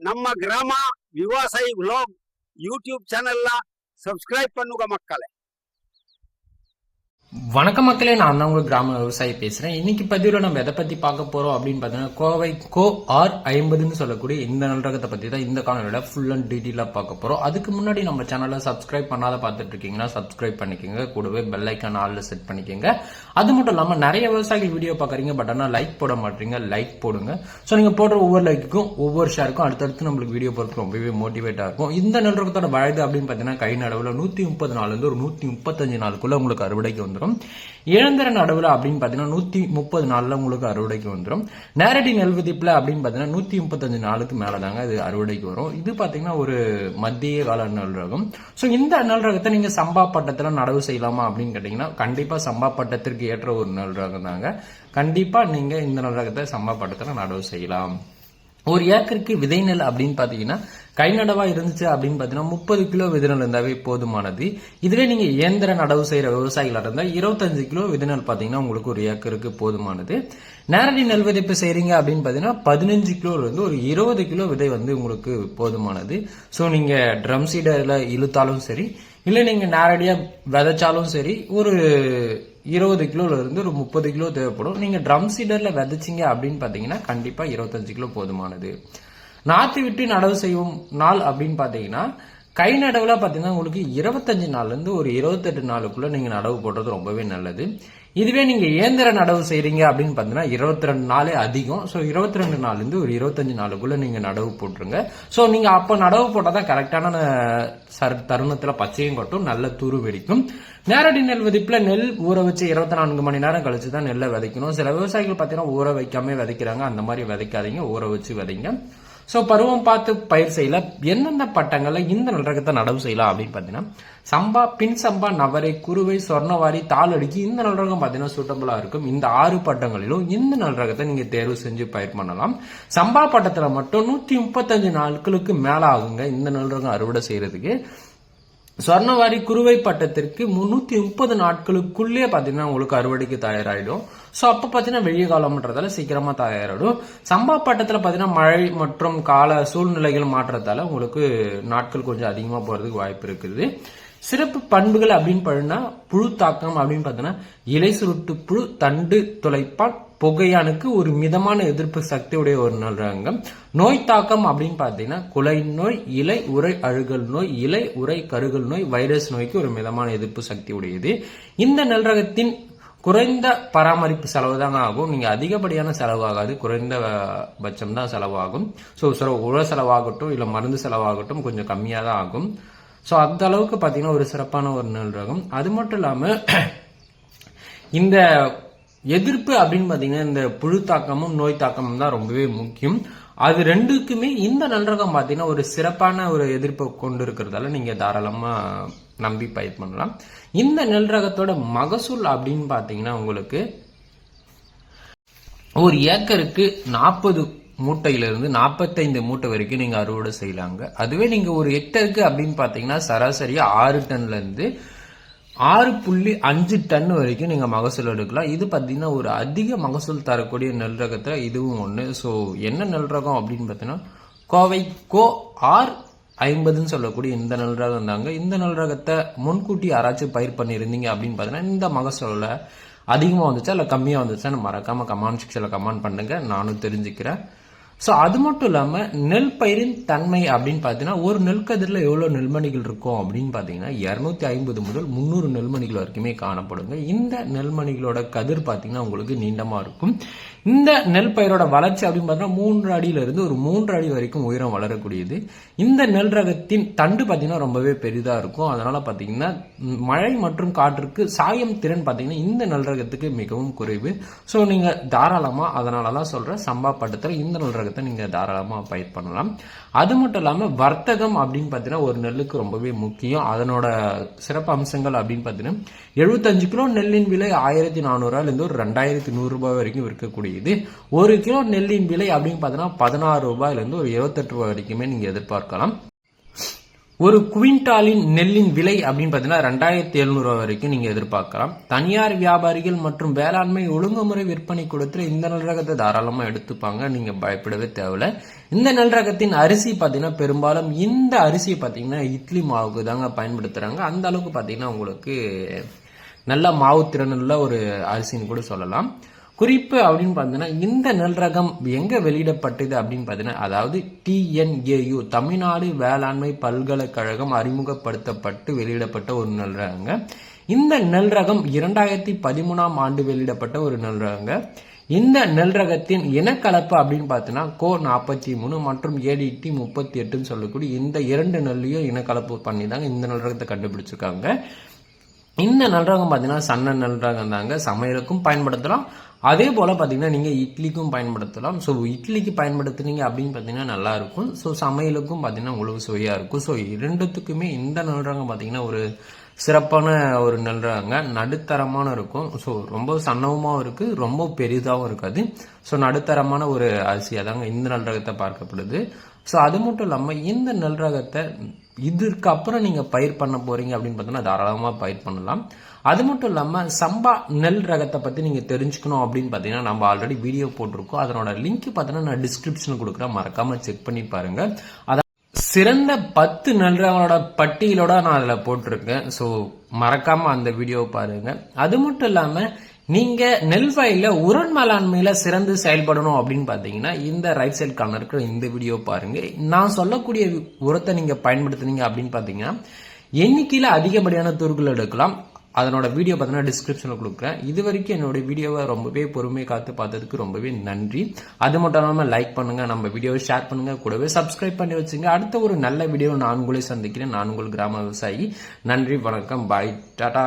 ನಮ್ಮ ಗ್ರಾಮ ವಿವಾಸಾಯಿ vlog YouTube ಚಾನೆಲ್ನ ಸಬ್ಸ್ಕ್ರೈಬ್ பண்ணுங்க மக்களே வணக்கம் மக்களே நான் தான் உங்க கிராம விவசாயி பேசுறேன். இன்னைக்கு பதிவில் நம்ம எதை பத்தி பார்க்க போறோம் அப்படின்னு பார்த்தீங்கன்னா கோவை கோ ஆர் ஐம்பதுன்னு சொல்லக்கூடிய இந்த நல்ரகத்தை பத்தி தான் இந்த காணொலியில ஃபுல் அண்ட் டீட்டெயிலாக பார்க்க போறோம். அதுக்கு முன்னாடி நம்ம சேனலை சப்ஸ்கிரைப் பண்ணாத பார்த்துட்டு இருக்கீங்கன்னா சப்ஸ்கிரைப் பண்ணிக்கோங்க. கூடவே பெல் ஐக்கான் செட் பண்ணிக்கோங்க. அது மட்டும் இல்லாமல் நிறைய விவசாயிகள் வீடியோ பார்க்குறீங்க பட் ஆனால் லைக் போட மாட்டீங்க லைக் போடுங்க. ஸோ நீங்க போடுற ஒவ்வொரு லைக்குக்கும் ஒவ்வொரு ஷேருக்கும் அடுத்தடுத்து நம்மளுக்கு வீடியோ போறதுக்கு ரொம்பவே மோட்டிவேட்டாக இருக்கும். இந்த நல்ரகத்தோட வயது அப்படின்னு பார்த்தீங்கன்னா கை நடவில் நூற்றி முப்பது நாள்ல இருந்து ஒரு நூற்றி முப்பத்தஞ்சு நாளுக்குள்ள உங்களுக்கு அறுவடைக்கு வந்து வந்துடும் இழந்திர நடுவுல அப்படின்னு பாத்தீங்கன்னா நூத்தி முப்பது நாள்ல உங்களுக்கு அறுவடைக்கு வந்துடும் நேரடி நெல் விதிப்புல அப்படின்னு பாத்தீங்கன்னா நூத்தி முப்பத்தஞ்சு நாளுக்கு மேலதாங்க இது அறுவடைக்கு வரும். இது பாத்தீங்கன்னா ஒரு மத்திய கால நெல் ரகம். ஸோ இந்த நெல் ரகத்தை நீங்க சம்பா பட்டத்துல நடவு செய்யலாமா அப்படின்னு கேட்டீங்கன்னா கண்டிப்பா சம்பா பட்டத்திற்கு ஏற்ற ஒரு நெல் ரகம் தாங்க கண்டிப்பா நீங்க இந்த நெல் ரகத்தை சம்பா பட்டத்தில் நடவு செய்யலாம். ஒரு ஏக்கருக்கு விதை நெல் அப்படின்னு பார்த்தீங்கன்னா கை நடவா இருந்துச்சு அப்படின்னு பார்த்தீங்கன்னா முப்பது கிலோ விதைநெல் இருந்தாவே போதுமானது. இதுவே நீங்கள் இயந்திர நடவு செய்கிற விவசாயிகளாக இருந்தால் இருபத்தஞ்சு கிலோ விதைநெல் பார்த்தீங்கன்னா உங்களுக்கு ஒரு ஏக்கருக்கு போதுமானது. நேரடி நெல் விதைப்பு செய்கிறீங்க அப்படின்னு பார்த்தீங்கன்னா பதினஞ்சு கிலோல இருந்து ஒரு இருபது கிலோ விதை வந்து உங்களுக்கு போதுமானது. ஸோ நீங்கள் ட்ரம் சீடரில் இழுத்தாலும் சரி இல்லை நீங்கள் நேரடியாக விதைச்சாலும் சரி ஒரு இருபது கிலோல இருந்து ஒரு முப்பது கிலோ தேவைப்படும். நீங்க ட்ரம் சீடர்ல விதைச்சிங்க அப்படின்னு பார்த்தீங்கன்னா கண்டிப்பா இருபத்தஞ்சு கிலோ போதுமானது. நாத்து விட்டு நடவு செய்யும் நாள் அப்படின்னு பார்த்தீங்கன்னா கை நடவில் பார்த்தீங்கன்னா உங்களுக்கு இருபத்தஞ்சு நாள்லேருந்து ஒரு இருபத்தெட்டு நாளுக்குள்ளே நீங்கள் நடவு போடுறது ரொம்பவே நல்லது. இதுவே நீங்கள் இயந்திர நடவு செய்கிறீங்க அப்படின்னு பார்த்தீங்கன்னா இருபத்தி ரெண்டு நாளே அதிகம். ஸோ இருபத்தி ரெண்டு நாள்லேருந்து ஒரு இருபத்தஞ்சு நாளுக்குள்ளே நீங்கள் நடவு போட்டுருங்க. ஸோ நீங்கள் அப்போ நடவு போட்டால் தான் கரெக்டான சர் தருணத்தில் பச்சையும் கொட்டும் நல்ல துரு வெடிக்கும். நேரடி நெல் விதிப்பில் நெல் ஊற வச்சு இருபத்தி நான்கு மணி நேரம் கழிச்சு தான் நெல்லை விதைக்கணும். சில விவசாயிகள் பார்த்தீங்கன்னா ஊற வைக்காமே விதைக்கிறாங்க. அந்த மாதிரி விதைக்காதீங்க. ஊற வச்சு விதைங்க. ஸோ பருவம் பார்த்து பயிர் செய்யல. எந்தெந்த பட்டங்களில் இந்த நல்ரகத்தை நடவு செய்யலாம் அப்படின்னு பார்த்தீங்கன்னா சம்பா பின் சம்பா நவரை குருவை சொர்ணவாரி தாளடிக்கு இந்த நல்ரகம் பார்த்தீங்கன்னா சூட்டபுளாக இருக்கும். இந்த ஆறு பட்டங்களிலும் இந்த நல்லரகத்தை நீங்கள் தேர்வு செஞ்சு பயிர் பண்ணலாம். சம்பா பட்டத்தில் மட்டும் நூற்றி முப்பத்தஞ்சு நாட்களுக்கு மேலே ஆகுங்க இந்த நல்ரகம் அறுவடை செய்கிறதுக்கு சொர்ணவாரி குருவை பட்டத்திற்கு முன்னூத்தி முப்பது நாட்களுக்குள்ளே பாத்தீங்கன்னா உங்களுக்கு அறுவடைக்கு தயாராயிடும். ஸோ அப்போ பார்த்தீங்கன்னா வெய்ய காலம்ன்றதால சீக்கிரமா தயாராகிடும் சம்பா பட்டத்தில் பார்த்தீங்கன்னா மழை மற்றும் கால சூழ்நிலைகள் மாற்றத்தால உங்களுக்கு நாட்கள் கொஞ்சம் அதிகமாக போறதுக்கு வாய்ப்பு இருக்குது. சிறப்பு பண்புகள் அப்படின்னு பார்த்தீங்கன்னா புழு தாக்கம் அப்படின்னு பார்த்தீங்கன்னா இலை சுருட்டு புழு தண்டு துளைப்பான் புகையானுக்கு ஒரு மிதமான எதிர்ப்பு சக்தி உடைய ஒரு நல்ரகம் நோய் தாக்கம் அப்படின்னு பார்த்தீங்கன்னா குலை நோய் இலை உரை அழுகல் நோய் இலை உரை கருகல் நோய் வைரஸ் நோய்க்கு ஒரு மிதமான எதிர்ப்பு சக்தி உடையது இந்த நல்ரகத்தின் குறைந்த பராமரிப்பு செலவு தாங்க ஆகும். நீங்க அதிகப்படியான செலவாகாது குறைந்த பட்சம் தான் செலவாகும். ஸோ சில உர செலவாகட்டும் இல்லை மருந்து செலவாகட்டும் கொஞ்சம் கம்மியாக தான் ஆகும். ஸோ அந்த அளவுக்கு பார்த்தீங்கன்னா ஒரு சிறப்பான ஒரு நெல் ரகம் அது மட்டும் இல்லாமல் இந்த எதிர்ப்பு அப்படின்னு பார்த்தீங்கன்னா இந்த புழு தாக்கமும் நோய் தாக்கமும் தான் ரொம்பவே முக்கியம். அது ரெண்டுக்குமே இந்த நன்றகம் பார்த்தீங்கன்னா ஒரு சிறப்பான ஒரு எதிர்ப்பை கொண்டு இருக்கிறதால நீங்க தாராளமா நம்பி பயிர் பண்ணலாம். இந்த நெல் ரகத்தோட மகசூல் அப்படின்னு பார்த்தீங்கன்னா உங்களுக்கு ஒரு ஏக்கருக்கு நாற்பது மூட்டையிலிருந்து நாற்பத்தைந்து மூட்டை வரைக்கும் நீங்க அறுவடை செய்யலாங்க. அதுவே நீங்க ஒரு ஹெக்டருக்கு அப்படின்னு பார்த்தீங்கன்னா சராசரியாக ஆறு டன்ல இருந்து ஆறு புள்ளி அஞ்சு டன் வரைக்கும் நீங்கள் மகசூல் எடுக்கலாம். இது பார்த்தீங்கன்னா ஒரு அதிக மகசூல் தரக்கூடிய நெல் ரகத்தில் இதுவும் ஒன்று ஸோ என்ன நெல் ரகம் அப்படின்னு பார்த்தீங்கன்னா கோவை கோ ஆர் ஐம்பதுன்னு சொல்லக்கூடிய இந்த நெல் ரகம் தாங்க. இந்த நெல் ரகத்தை முன்கூட்டி யாராச்சும் பயிர் பண்ணியிருந்தீங்க அப்படின்னு பார்த்தீங்கன்னா இந்த மகசூலில் அதிகமாக வந்துச்சா இல்லை கம்மியாக வந்துச்சா மறக்காமல் கமெண்ட் செக்ஷனில் கமெண்ட் பண்ணுங்கள் நானும் தெரிஞ்சுக்கிறேன். ஸோ அது மட்டும் இல்லாமல் நெல் பயிரின் தன்மை அப்படின்னு பார்த்தீங்கன்னா ஒரு நெல் கதிரில் எவ்வளோ நெல்மணிகள் இருக்கும் அப்படின்னு பார்த்தீங்கன்னா இரநூத்தி ஐம்பது முதல் முந்நூறு நெல்மணிகள் வரைக்குமே காணப்படுங்க. இந்த நெல்மணிகளோட கதிர் பார்த்தீங்கன்னா உங்களுக்கு நீண்டமாக இருக்கும். இந்த நெல் பயிரோட வளர்ச்சி அப்படின்னு பார்த்தீங்கன்னா மூன்று அடியிலிருந்து ஒரு மூன்று அடி வரைக்கும் உயரம் வளரக்கூடியது. இந்த நெல் ரகத்தின் தண்டு பார்த்தீங்கன்னா ரொம்பவே பெரிதாக இருக்கும். அதனால் பார்த்தீங்கன்னா மழை மற்றும் காற்றுக்கு சாயம் திறன் பார்த்தீங்கன்னா இந்த நெல் ரகத்துக்கு மிகவும் குறைவு. ஸோ நீங்கள் தாராளமாக அதனால தான் சொல்கிறேன் சம்பா பட்டத்தில் இந்த நெல் ரகத்தை நீங்கள் தாராளமாக பயிர் பண்ணலாம். அது மட்டும் இல்லாமல் வர்த்தகம் அப்படின்னு பார்த்தீங்கன்னா ஒரு நெல்லுக்கு ரொம்பவே முக்கியம். அதனோட சிறப்பு அம்சங்கள் அப்படின்னு பார்த்தீங்கன்னா எழுபத்தஞ்சு கிலோ நெல்லின் விலை ஆயிரத்தி நானூறுரூவாலேருந்து ஒரு ரெண்டாயிரத்தி நூறுரூபா வரைக்கும் விற்கக்கூடியது ஒரு கிலோ நெல்லின் விலை அப்படின்னு பார்த்தீங்கன்னா பதினாறு ரூபாயிலேருந்து ஒரு இருபத்தெட்டு ரூபாய் வரைக்குமே நீங்கள் எதிர்பார்க்கலாம். ஒரு குவிண்டாலின் நெல்லின் விலை அப்படின்னு பார்த்தீங்கன்னா ரெண்டாயிரத்தி எழுநூறு வரைக்கும் நீங்க எதிர்பார்க்கலாம். தனியார் வியாபாரிகள் மற்றும் வேளாண்மை ஒழுங்குமுறை விற்பனை கொடுத்து இந்த நெல் ரகத்தை எடுத்துப்பாங்க. நீங்க பயப்படவே தேவையில்ல. இந்த நெல் ரகத்தின் அரிசி பார்த்தீங்கன்னா பெரும்பாலும் இந்த அரிசியை பார்த்தீங்கன்னா இட்லி மாவுக்கு தாங்க பயன்படுத்துறாங்க. அந்த அளவுக்கு பார்த்தீங்கன்னா உங்களுக்கு நல்ல மாவு திறனுள்ள ஒரு அரிசின்னு கூட சொல்லலாம். குறிப்பு அப்படின்னு பார்த்தீங்கன்னா இந்த நெல் ரகம் எங்கே வெளியிடப்பட்டது அப்படின்னு பார்த்தீங்கன்னா அதாவது டிஎன்ஏயு தமிழ்நாடு வேளாண்மை பல்கலைக்கழகம் அறிமுகப்படுத்தப்பட்டு வெளியிடப்பட்ட ஒரு நெல் ரகங்க. இந்த நெல் ரகம் இரண்டாயிரத்தி பதிமூணாம் ஆண்டு வெளியிடப்பட்ட ஒரு நெல் ரகங்க. இந்த நெல் ரகத்தின் இனக்கலப்பு அப்படின்னு பார்த்தீங்கன்னா கோ நாற்பத்தி மூணு மற்றும் ஏடிடி முப்பத்தி எட்டுன்னு சொல்லக்கூடிய இந்த இரண்டு நெல்லையும் இனக்கலப்பு பண்ணி தாங்க இந்த நெல் ரகத்தை கண்டுபிடிச்சிருக்காங்க. இந்த நல்ரகம் பார்த்தீங்கன்னா சன்ன நல்ரகம் தாங்க சமையலுக்கும் பயன்படுத்தலாம். அதே போல் பார்த்தீங்கன்னா நீங்கள் இட்லிக்கும் பயன்படுத்தலாம். ஸோ இட்லிக்கு பயன்படுத்துனீங்க அப்படின்னு பார்த்தீங்கன்னா நல்லாயிருக்கும். ஸோ சமையலுக்கும் பார்த்தீங்கன்னா உங்களுக்கு சுவையாக இருக்கும். ஸோ இரண்டுத்துக்குமே இந்த நல்றாங்க பார்த்தீங்கன்னா ஒரு சிறப்பான ஒரு நல்றாங்க நடுத்தரமான இருக்கும். ஸோ ரொம்ப சன்னவமாகவும் இருக்குது ரொம்ப பெரிதாகவும் இருக்காது. ஸோ நடுத்தரமான ஒரு அரிசியாக தாங்க இந்த நல்ரகத்தை பார்க்கப்படுது. ஸோ அது மட்டும் இல்லாமல் இந்த நல்ரகத்தை இதற்கு அப்புறம் நீங்கள் பயிர் பண்ண போகிறீங்க அப்படின்னு பார்த்தோன்னா தாராளமாக பயிர் பண்ணலாம். அது மட்டும் இல்லாமல் சம்பா நெல் ரகத்தை பற்றி நீங்கள் தெரிஞ்சுக்கணும் அப்படின்னு பார்த்தீங்கன்னா நம்ம ஆல்ரெடி வீடியோ போட்டிருக்கோம். அதனோட லிங்க் பார்த்தீங்கன்னா நான் டிஸ்கிரிப்ஷன் கொடுக்குறேன். மறக்காமல் செக் பண்ணி பாருங்கள் அதான் சிறந்த பத்து நெல் ரகங்களோட பட்டியலோட நான் அதில் போட்டிருக்கேன். ஸோ மறக்காமல் அந்த வீடியோவை பாருங்கள் அது மட்டும் இல்லாமல் நீங்க நெல் வயலில் உரன் மேலாண்மையில சிறந்து செயல்படணும் அப்படின்னு பாத்தீங்கன்னா இந்த ரைட் சைடு கார்னர் இருக்கிற இந்த வீடியோ பாருங்க. நான் சொல்லக்கூடிய உரத்தை நீங்க பயன்படுத்துனீங்க அப்படின்னு பாத்தீங்கன்னா எண்ணிக்கையில அதிகப்படியான தூர்கள் எடுக்கலாம். அதனோட வீடியோ பார்த்தீங்கன்னா டிஸ்கிரிப்ஷனில் கொடுக்குறேன். இது வரைக்கும் என்னோட வீடியோவை ரொம்பவே பொறுமை காத்து பார்த்ததுக்கு ரொம்பவே நன்றி. அது மட்டும் இல்லாமல் லைக் பண்ணுங்க நம்ம வீடியோவை ஷேர் பண்ணுங்க. கூடவே சப்ஸ்கிரைப் பண்ணி வச்சுங்க. அடுத்த ஒரு நல்ல வீடியோ நான் உங்களே சந்திக்கிறேன். நான் உங்கள் கிராம விவசாயி. நன்றி வணக்கம். பாய் டாடா